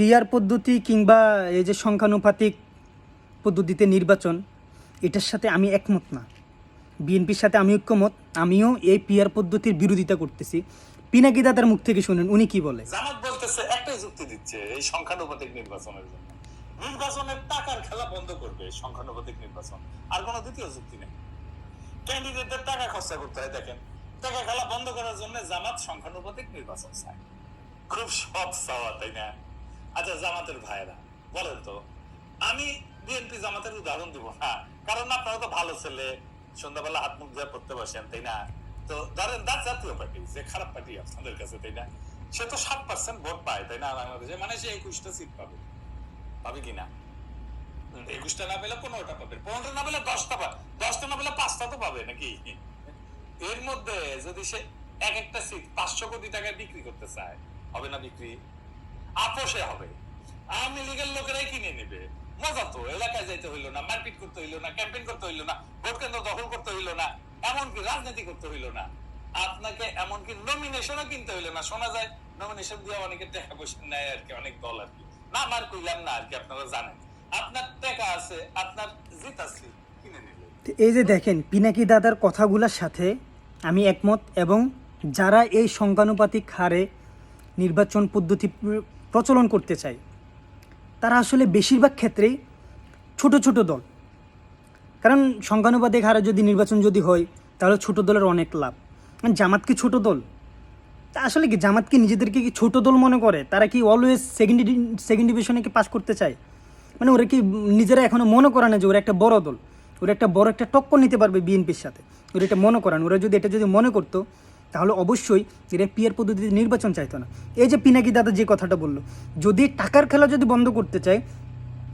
Peer পদ্ধতি কিংবা এই যে সংখ্যানুপাতিক পদ্ধতিতে নির্বাচন, এটার সাথে আমি একমত না। বিএনপির সাথে আমি ঐক্যমত, আমিও এই পিয়ার পদ্ধতির বিরোধিতা করতেছি। পিনাকি দাদার মুখ থেকে শুনেন, উনি কি বলে? জামাত বলতেছে, একটাই যুক্তি দিচ্ছে এই সংখ্যানুপাতিক নির্বাচনের জন্য। নির্বাচনের টাকার খেলা বন্ধ করবে সংখ্যানুপাতিক নির্বাচন। আর কোনো দ্বিতীয় যুক্তি নেই। ক্যান্ডিডেটদের টাকা খরচা করতে হয়, দেখেন। টাকা খেলা বন্ধ করার জন্য জামাত সংখ্যানুপাতিক নির্বাচন চায়। খুব সব চাওয়া তাই না? আচ্ছা জামাতের ভাইরা বলেন তো আমি বিএনপি জামাতের উদাহরণ দিব না কারণ আপনারা তো ভালো ছেলে সন্ধ্যাবেলা হাত মুখ ধুয়ে পড়তে বসেন তাই না? তো ধরেন দাঁত জাতীয় পার্টি যে খারাপ পার্টি আপনাদের কাছে তাই না? সে তো সাত পার্সেন্ট ভোট পায় তাই না বাংলাদেশে? মানে সে একুশটা সিট পাবে। পাবে কিনা একুশটা না পেলে পনেরোটা পাবে পনেরোটা না পেলে দশটা পাবে দশটা না পেলে পাঁচটা তো পাবে নাকি? এর মধ্যে যদি সে এক একটা সিট পাঁচশো কোটি টাকায় বিক্রি করতে চায় হবে না বিক্রি? আপোষে হবে। আওয়ামী লীগের লোকেরাই কিনে নেবে। মজা তো, এলাকায় যাইতে হইল না, মারপিট করতে হইল না ক্যাম্পেইন করতে হইল না ভোট কেন্দ্র দখল করতে হইল না, এমনকি রাজনীতি করতে হইল না। আপনাকে এমনকি নমিনেশনও কিনতে হইল না। শোনা যায় নমিনেশন দিয়ে অনেকে টাকা পয়সা নেয় আর কি, অনেক দল আর কি। না মার কইলাম না আর কি, আপনারা জানেন। আপনার টাকা আছে, আপনার জিত আছে, কিনে এই যে দেখেন, পিনাকি দাদার কথাগুলোর সাথে আমি একমত এবং যারা এই সংখ্যানুপাতিক হারে নির্বাচন পদ্ধতি প্রচলন করতে চায় তারা আসলে বেশিরভাগ ক্ষেত্রেই ছোট ছোট দল। কারণ সংখ্যানুপাতিক হারে যদি নির্বাচন যদি হয়, তাহলে ছোট দলের অনেক লাভ। কারণ জামাত কি ছোট দল? তা আসলে কি জামাত কি নিজেদেরকে কি ছোট দল মনে করে? তারা কি অলওয়েজ সেকেন্ড সেকেন্ড ডিভিশনে কি পাস করতে চায়? মানে ওরা কি নিজেরা এখনও মনে করে না যে ওরা একটা বড় দল? ওরা একটা বড় একটা টক্কর নিতে পারবে বিএনপির সাথে। ওরা এটা মনে করান ওরা যদি এটা যদি মনে করতো তাহলে অবশ্যই এরা পিয়ার পদ্ধতিতে নির্বাচন চাইতো না। এই যে পিনাকি দাদা যে কথাটা বলল, যদি টাকার খেলা যদি বন্ধ করতে চায়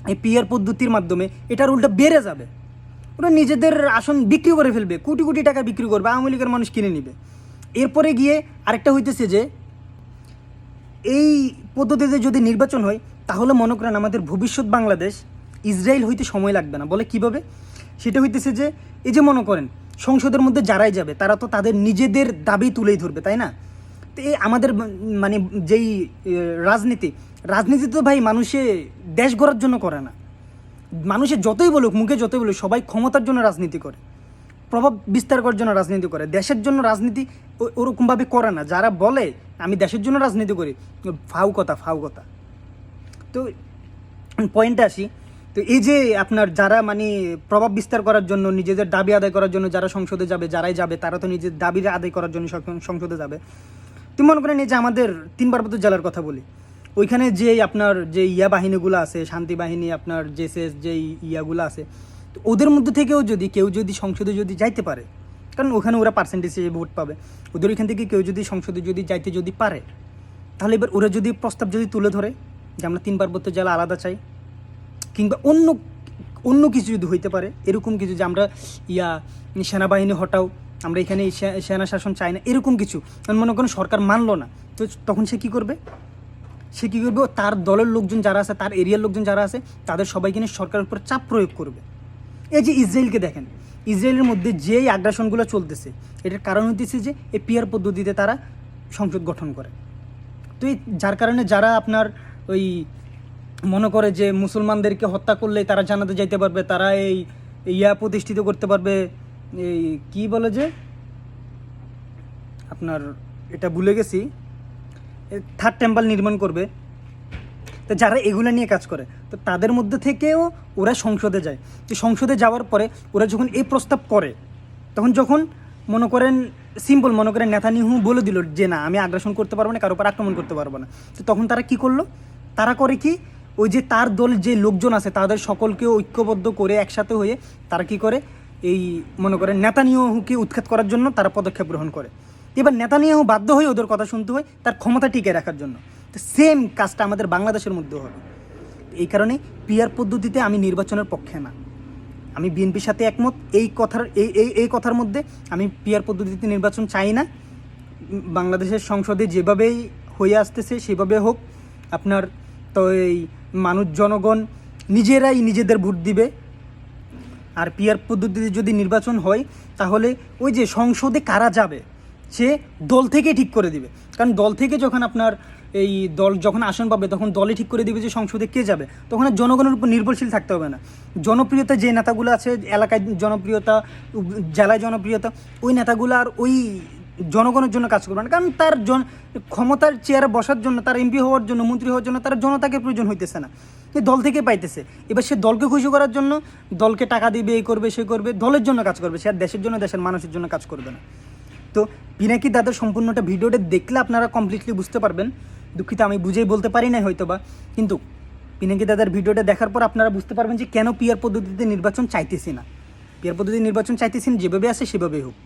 এই পিয়ার পদ্ধতির মাধ্যমে এটার উল্টা বেড়ে যাবে। ওরা নিজেদের আসন বিক্রি করে ফেলবে, কোটি কোটি টাকা বিক্রি করবে, আওয়ামী লীগের মানুষ কিনে নিবে। এরপরে গিয়ে আরেকটা হইতেছে যে, এই পদ্ধতিতে যদি নির্বাচন হয়, তাহলে মনে করেন আমাদের ভবিষ্যৎ বাংলাদেশ, ইসরায়েল হইতে সময় লাগবে না। বলে কীভাবে? সেটা হইতেছে যে, এই যে মনে করেন সংসদের মধ্যে যারাই যাবে, তারা তো তাদের নিজেদের দাবি তুলেই ধরবে, তাই না? তো এই আমাদের মানে যেই রাজনীতি রাজনীতি তো ভাই মানুষে দেশ গড়ার জন্য করে না। মানুষের যতই বলুক, মুখে যতই বলুক, সবাই ক্ষমতার জন্য রাজনীতি করে। প্রভাব বিস্তার করার জন্য রাজনীতি করে। দেশের জন্য রাজনীতি ওরকমভাবে করে না। যারা বলে, আমি দেশের জন্য রাজনীতি করি, ফাউ কথা ফাউ কথা। তো পয়েন্টে আসি। তো এই যে আপনার যারা মানে প্রভাব বিস্তার করার জন্য, নিজেদের দাবি আদায় করার জন্য যারা সংসদে যাবে, যারাই যাবে, তারা তো নিজের দাবি আদায় করার জন্য সংসদে যাবে। তুমি মনে করেন এই যে আমাদের তিন পার্বত্য জেলার কথা বলি, ওইখানে যে আপনার যে ইয়া বাহিনীগুলো আছে, শান্তি বাহিনী, আপনার জেসেস যে ইয়াগুলো আছে, তো ওদের মধ্যে থেকেও যদি, কেউ যদি সংসদে যদি যাইতে পারে, কারণ ওখানে ওরা পার্সেন্টেজ ভোট পাবে, ওদের ওইখান থেকে কেউ যদি সংসদে যদি যাইতে যদি পারে, তাহলে এবার ওরা যদি প্রস্তাব যদি তুলে ধরে যে আমরা তিন পার্বত্য জেলা আলাদা চাই কিংবা অন্য অন্য কিছু যদি হইতে পারে, এরকম কিছু যে আমরা, ইয়া, সেনাবাহিনী হটাও, আমরা এখানে সেনা শাসন চাই না, এরকম কিছু। মনে করেন সরকার মানলো না। তো তখন সে কী করবে? সে কী করবে? তার দলের লোকজন যারা আছে, তার এরিয়ার লোকজন যারা আছে, তাদের সবাইকে নিয়ে সরকারের উপর চাপ প্রয়োগ করবে। এই যে ইসরায়েলকে দেখেন, ইসরায়েলের মধ্যে যেই আগ্রাসনগুলো চলতেছে, এটার কারণ হতেছে যে, এই পিয়ার পদ্ধতিতে তারা সংসদ গঠন করে। তো এই, যার কারণে যারা আপনার ওই মনে করে যে মুসলমানদেরকে হত্যা করলে তারা জানাতে যাইতে পারবে, তারা এই ইয়া প্রতিষ্ঠিত করতে পারবে, এই কি বলে যে? আপনার এটা ভুলে গেছি। থার্ড টেম্পল নির্মাণ করবে। তো যারা এগুলো নিয়ে কাজ করে, তো তাদের মধ্যে থেকেও ওরা সংসদে যায়। তো সংসদে যাওয়ার পরে ওরা যখন এই প্রস্তাব করে, তখন যখন মনে করেন সিম্পল মনে করেন নেতানিহু বলে দিল যে, না, আমি আগ্রাসন করতে পারব না, কারও উপর আক্রমণ করতে পারব না। তো তখন তারা কি করল? তারা করে কি? ওই যে তার দল যে লোকজন আছে, তাদের সকলকে ঐক্যবদ্ধ করে একসাথে হয়ে তারা কি করে? এই মনে করেন নেতানিয়াহুকে উৎখাত করার জন্য তারা পদক্ষেপ গ্রহণ করে। এবার নেতানিয়াহু বাধ্য হয়ে ওদের কথা শুনতে হয় তার ক্ষমতা টিকে রাখার জন্য। তো সেম কাজটা আমাদের বাংলাদেশের মধ্যেও হবে। এই কারণে পিয়ার পদ্ধতিতে আমি নির্বাচনের পক্ষে না। আমি বিএনপির সাথে একমত। এই কথার, এই এই এই কথার মধ্যে আমি পিয়ার পদ্ধতিতে নির্বাচন চাই না। বাংলাদেশের সংসদে যেভাবেই হয়ে আসতেছে, সেভাবে হোক। আপনার তো এই মানুষ জনগণ নিজেরাই নিজেদের ভোট দিবে। আর পিয়ার পদ্ধতিতে যদি নির্বাচন হয়, তাহলে ওই যে সংসদে কারা যাবে, সে দল থেকে ঠিক করে দিবে। কারণ দল থেকে যখন আপনার এই দল যখন আসন পাবে, তখন দলে ঠিক করে দিবে যে সংসদে কে যাবে। তখন আর জনগণের উপর নির্ভরশীল থাকতে হবে না। জনপ্রিয়তা যে নেতাগুলো আছে, এলাকায় জনপ্রিয়তা জেলায় জনপ্রিয়তা, ওই নেতাগুলো আর ওই জনগণের জন্য কাজ করবে না। কারণ তার জন ক্ষমতার চেয়ারে বসার জন্য তার এমপি হওয়ার জন্য মন্ত্রী হওয়ার জন্য তার জনতাকে প্রয়োজন হইতেছে না। সে দল থেকে পাইতেছে। এবার সে দলকে খুশি করার জন্য দলকে টাকা দিবে এই করবে সে করবে দলের জন্য কাজ করবে। সে আর দেশের জন্য দেশের মানুষের জন্য কাজ করবে না। তো পিনাকি দাদার সম্পূর্ণটা ভিডিওটা দেখলে আপনারা কমপ্লিটলি বুঝতে পারবেন। দুঃখিত আমি বুঝেই বলতে পারি নাই হয়তো বা কিন্তু পিনাকি দাদার ভিডিওটা দেখার পর আপনারা বুঝতে পারবেন যে কেন পিয়ার পদ্ধতিতে নির্বাচন চাইতেছি না। পিয়ার পদ্ধতি নির্বাচন চাইতেছি না, যেভাবে আসে সেভাবেই হোক।